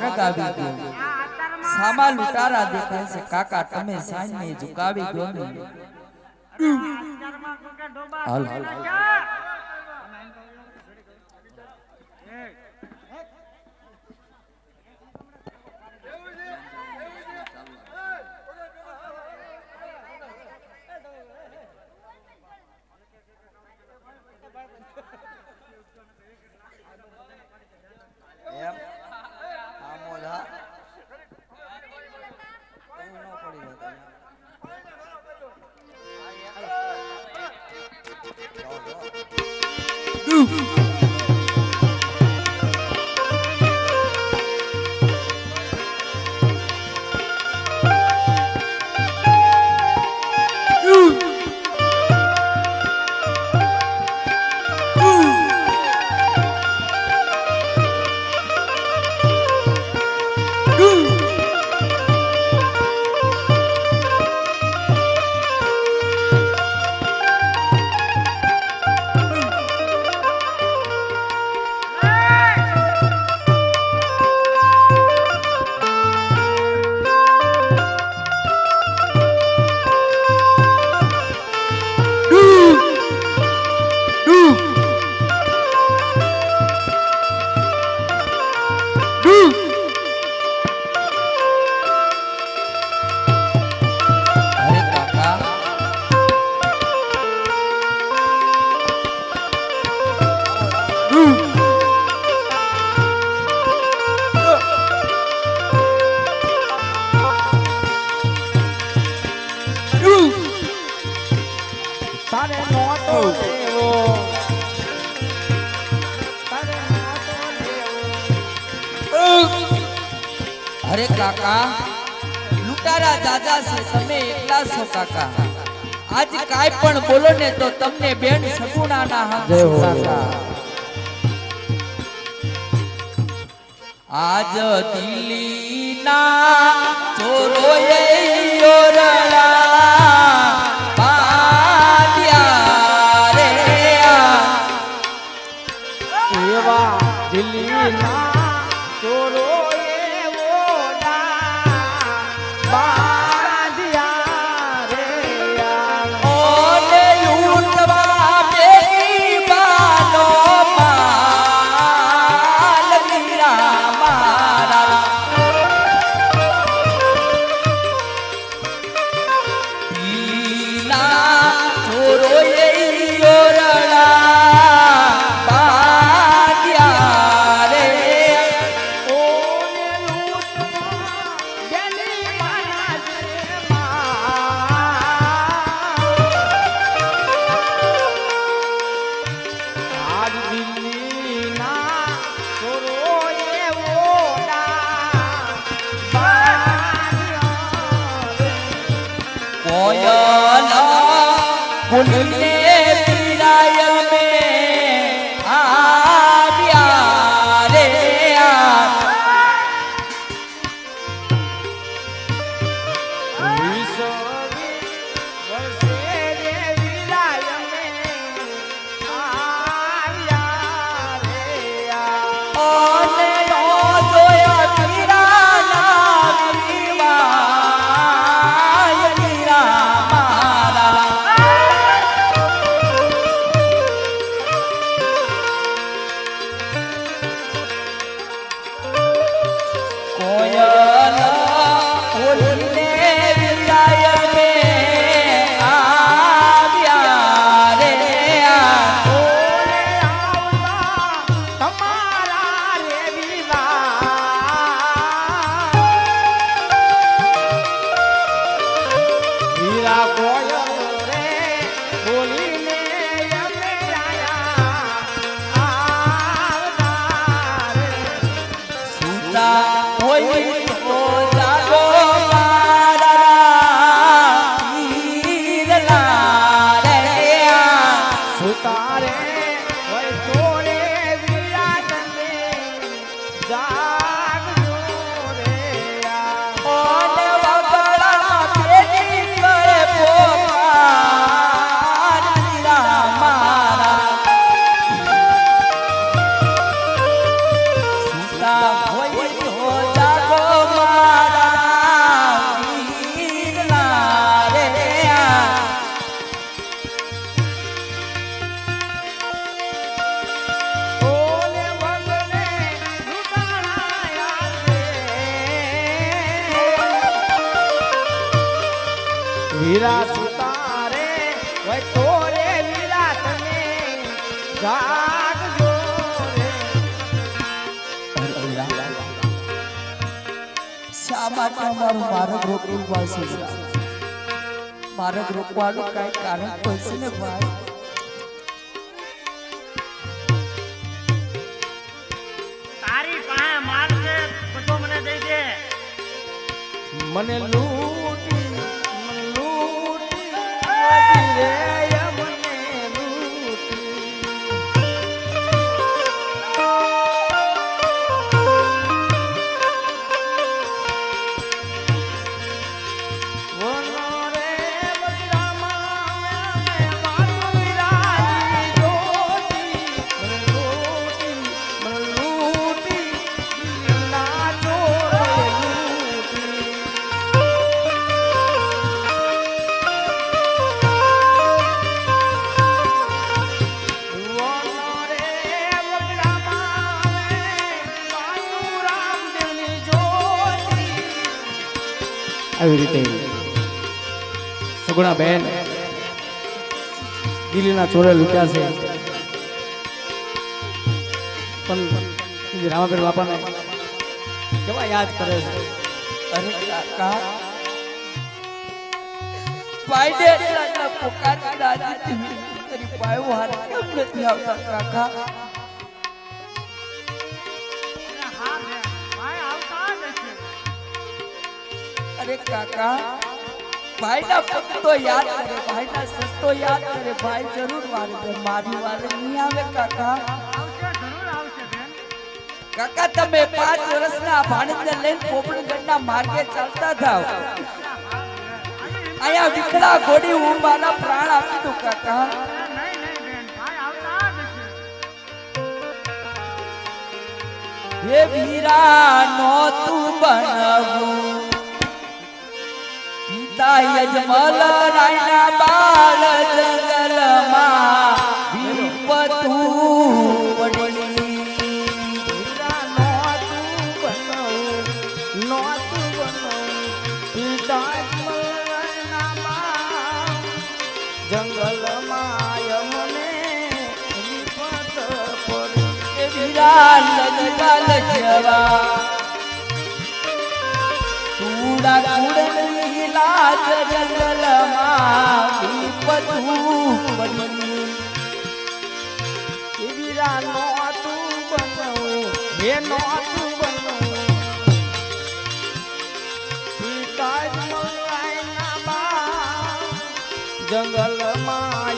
મારા ગાવી ગયો સામા લુટારા દેખે છે, કાકા, તમે સાંજ ને ઝુકાવી દો હાલ હાલ. Ooh. એકલા આજ કાઈ પણ બોલો ને તો તમને બેન સગુણા ના કાકા આજ દિલ્હી ના ચોરો ઓરલા માટે માર્ગ રોકવું પડશે. માર્ગ રોકવાનું કઈ કારણ પડશે ને ભાઈ? તારી પાસે માલ છે બધો મને દઈ દે. મને લૂટી મને લૂટી રે. આવી રીતે. સગુણા બેન, દિલ્હીના ચોરે લૂટ્યા છે. પણ રામાબેન બાપાને કેવા યાદ કરે છે? એટલા દાદી નથી આવતા કાકા? અરે કાકા, ભાઈના પગ તો યાદ કરે, ભાઈના સસ તો યાદ કરે, ભાઈ જરૂર વારે છે, મારી વારે નહીં આવે કાકા. કાકા, તમે પાંચ વર્ષના ભાણેજને લઈને પોપડગઢના માર્ગે ચાલતા થાવ. અહીંયા વિકળા ઘોડી હું પ્રાણ આપી દઉં કાકા. હે વીરા નો તું બનવું. યજમલ રાયના બાળ જંગલમાં વિપતું બાપ, જંગલમાં યમને વિપત પડી. હે વીરા લજગલ જવા કુડા કુડની લાજ જંગલમાં હે નોતું જંગલમાં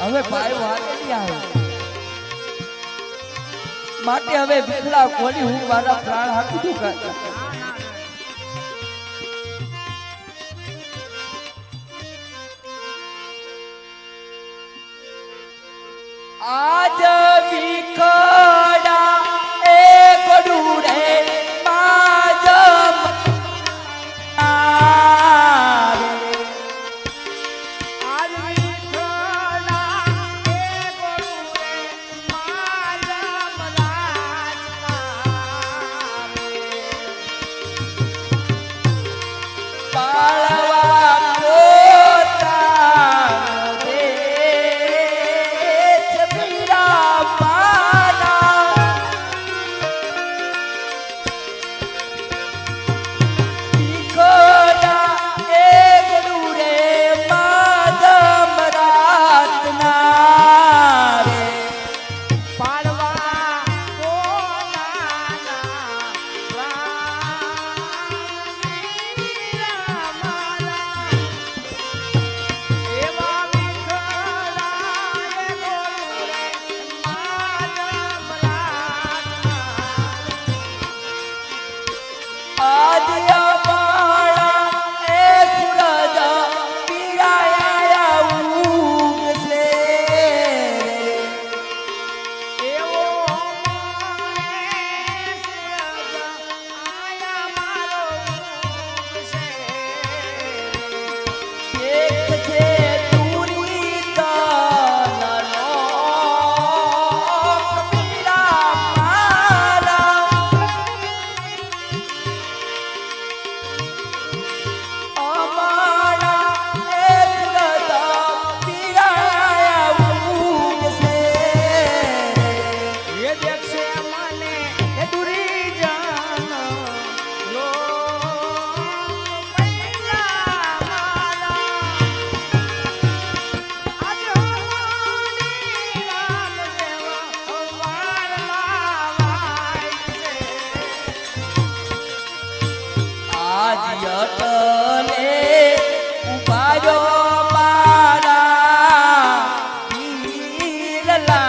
હવે ભાઈ વાત ક્યાં માટે હવે વિકલા કોની હું મારા પ્રાણ આપી દઉં love